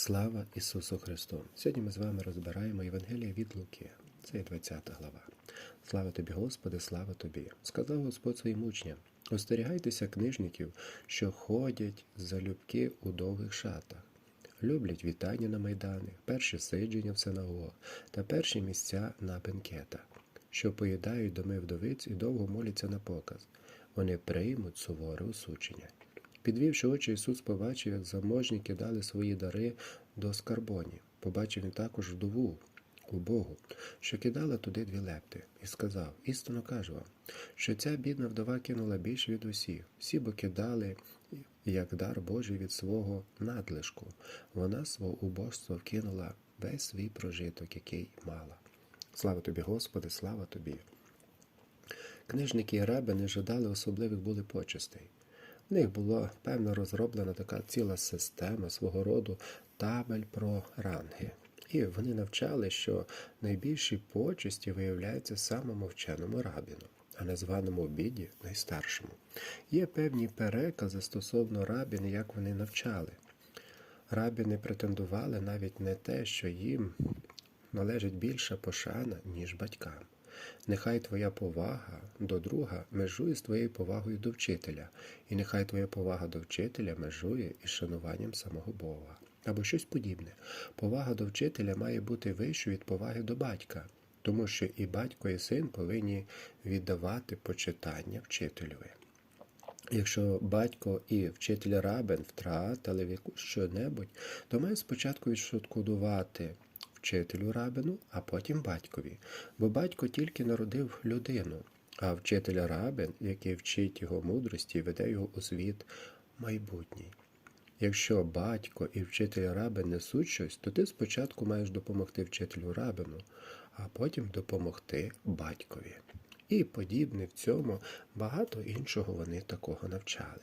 Слава Ісусу Христу! Сьогодні ми з вами розбираємо Євангелія від Луки. Це є 20 глава. Слава тобі, Господи, слава тобі! Сказав Господь своїм учням: остерігайтеся книжників, що ходять залюбки у довгих шатах, люблять вітання на майдани, перші сидження в синагогах та перші місця на бенкетах, що поїдають доми вдовиць і довго моляться на показ. Вони приймуть суворе осучення. Підвівши очі, Ісус побачив, як заможні кидали свої дари до скарбоні. Побачив він також вдову, убогу, що кидала туди дві лепти, і сказав: Істинно кажу вам, що ця бідна вдова кинула більше від усіх. Всі бо кидали, як дар Божий від свого надлишку. Вона свого убожства вкинула весь свій прожиток, який мала. Слава тобі, Господи, слава тобі! Книжники і раби не жадали особливих були почестей. В них була певно розроблена така ціла система свого роду табель про ранги. І вони навчали, що найбільші почесті виявляються самому вченому рабіну, а незваному обіді найстаршому. Є певні перекази стосовно рабін, як вони навчали. Рабіни претендували навіть не те, що їм належить більша пошана, ніж батькам. Нехай твоя повага до друга межує з твоєю повагою до вчителя, і нехай твоя повага до вчителя межує із шануванням самого Бога. Або щось подібне. Повага до вчителя має бути вищою від поваги до батька, тому що і батько, і син повинні віддавати почитання вчителеві. Якщо батько і вчитель рабин втратили в яку що-небудь, то має спочатку відшкодувати вчителю рабину, а потім батькові. Бо батько тільки народив людину, а вчитель рабин, який вчить його мудрості, веде його у світ майбутній. Якщо батько і вчитель рабин несуть щось, то ти спочатку маєш допомогти вчителю рабину, а потім допомогти батькові. І подібне в цьому багато іншого вони такого навчали.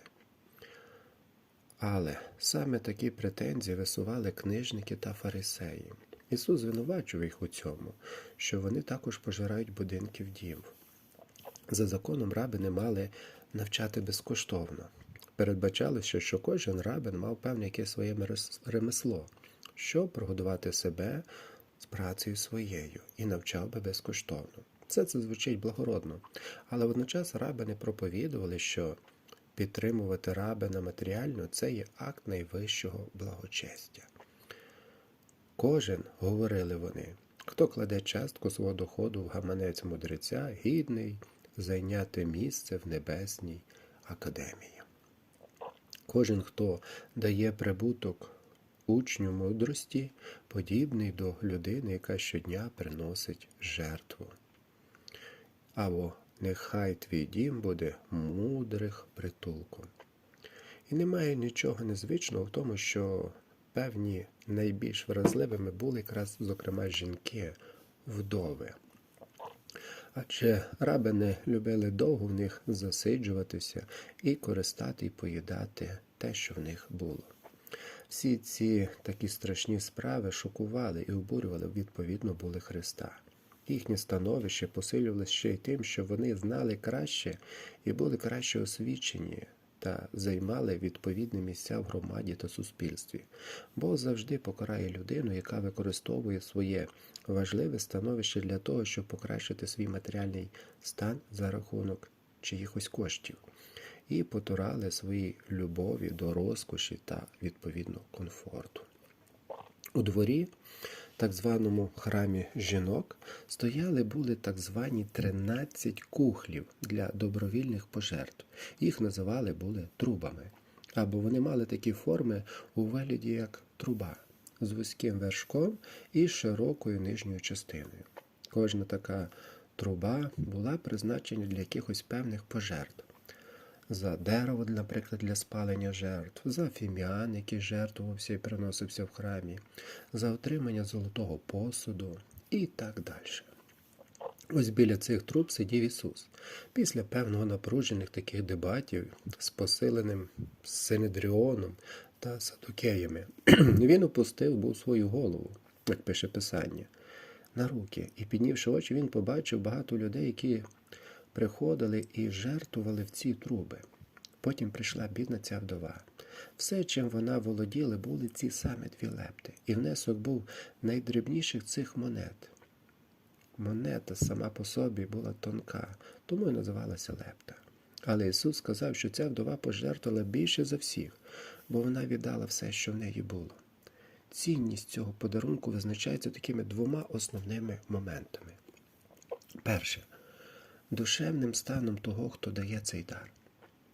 Але саме такі претензії висували книжники та фарисеї. Ісус звинувачував їх у цьому, що вони також пожирають будинки в дім. За законом раби не мали навчати безкоштовно. Передбачалося, що кожен рабин мав певне якесь своє ремесло, щоб прогодувати себе з працею своєю і навчав би безкоштовно. Все це звучить благородно, але водночас рабини проповідували, що підтримувати рабина матеріально це є акт найвищого благочестя. Кожен, говорили вони, хто кладе частку свого доходу в гаманець мудреця, гідний зайняти місце в небесній академії. Кожен, хто дає прибуток учню мудрості, подібний до людини, яка щодня приносить жертву. Або нехай твій дім буде мудрих притулком. І немає нічого незвичного в тому, що певні найбільш вразливими були якраз, зокрема, жінки, вдови. Адже рабини любили довго в них засиджуватися і користати і поїдати те, що в них було. Всі ці такі страшні справи шокували і обурювали відповідно були Христа. Їхнє становище посилювалося ще й тим, що вони знали краще і були краще освічені та займали відповідні місця в громаді та суспільстві. Бог завжди покарає людину, яка використовує своє важливе становище для того, щоб покращити свій матеріальний стан за рахунок чиїхось коштів, і потурали свої любові до розкоші та відповідно комфорту. У дворі так званому храмі жінок стояли були так звані 13 кухлів для добровільних пожертв. Їх називали були трубами. Або вони мали такі форми у вигляді як труба з вузьким вершком і широкою нижньою частиною. Кожна така труба була призначена для якихось певних пожертв. За дерево, наприклад, для спалення жертв, за фіміан, який жертвувався і приносився в храмі, за отримання золотого посуду і так далі. Ось біля цих труб сидів Ісус. Після певного напружених таких дебатів з посиленим Синедріоном та Садокеями, він опустив був свою голову, як пише Писання, на руки, і, піднівши очі, він побачив багато людей, які приходили і жертвували в ці труби. Потім прийшла бідна ця вдова. Все, чим вона володіла, були ці саме дві лепти, і внесок був найдрібніших цих монет. Монета сама по собі була тонка, тому й називалася лепта. Але Ісус сказав, що ця вдова пожертвувала більше за всіх, бо вона віддала все, що в неї було. Цінність цього подарунку визначається такими двома основними моментами. Перше, душевним станом того, хто дає цей дар,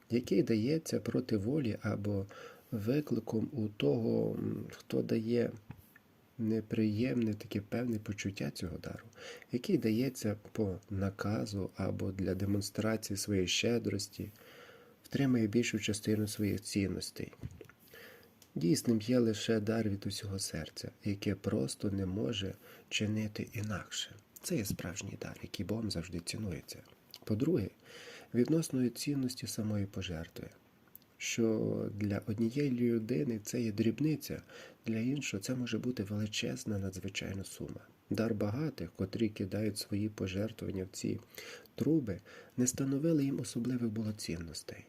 який дається проти волі або викликом у того, хто дає неприємне таке певне почуття цього дару, який дається по наказу або для демонстрації своєї щедрості, втримує більшу частину своїх цінностей. Дійсним є лише дар від усього серця, яке просто не може чинити інакше. Це є справжній дар, який Богом завжди цінується. По-друге, відносної цінності самої пожертви, що для однієї людини це є дрібниця, для іншого це може бути величезна надзвичайна сума. Дар багатих, котрі кидають свої пожертвування в ці труби, не становили їм особливих було цінностей.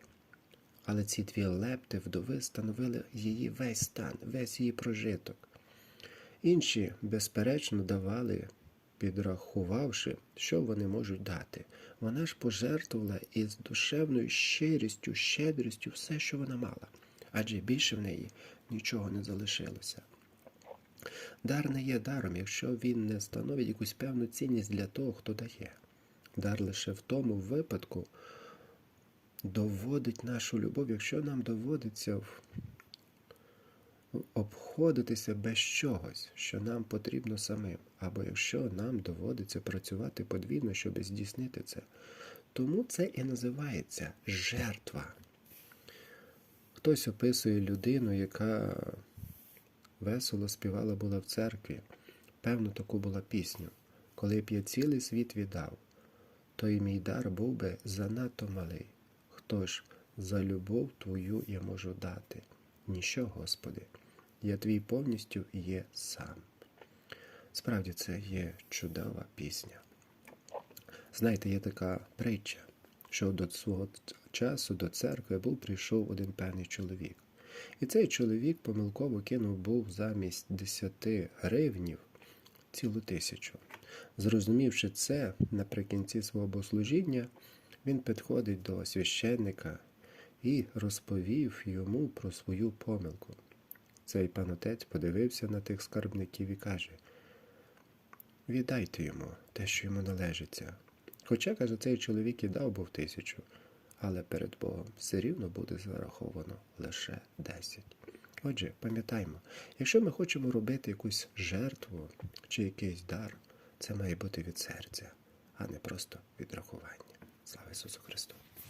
Але ці дві лепти вдови становили її весь стан, весь її прожиток. Інші, безперечно, давали, підрахувавши, що вони можуть дати. Вона ж пожертвувала із душевною щирістю, щедрістю все, що вона мала, адже більше в неї нічого не залишилося. Дар не є даром, якщо він не становить якусь певну цінність для того, хто дає. Дар лише в тому випадку, доводить нашу любов, якщо нам доводиться обходитися без чогось, що нам потрібно самим, або якщо нам доводиться працювати подвійно, щоб здійснити це. Тому це і називається жертва. Хтось описує людину, яка весело співала була в церкві. Певно, таку була пісню. Коли б я цілий світ віддав, то і мій дар був би занадто малий. Хто ж за любов твою я можу дати? Ніщо, Господи, я твій повністю є сам. Справді це є чудова пісня. Знаєте, є така притча, що до свого часу до церкви був прийшов один певний чоловік. І цей чоловік помилково кинув був замість десяти гривнів цілу тисячу. Зрозумівши це, наприкінці свого богослужіння, він підходить до священника і розповів йому про свою помилку. Цей пан отець подивився на тих скарбників і каже: Віддайте йому те, що йому належиться. Хоча, каже, цей чоловік і дав був тисячу, але перед Богом все рівно буде зараховано лише десять. Отже, пам'ятаймо, якщо ми хочемо робити якусь жертву чи якийсь дар, це має бути від серця, а не просто від рахування. Слава Ісусу Христу!